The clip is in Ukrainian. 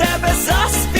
тебе заспіваєм,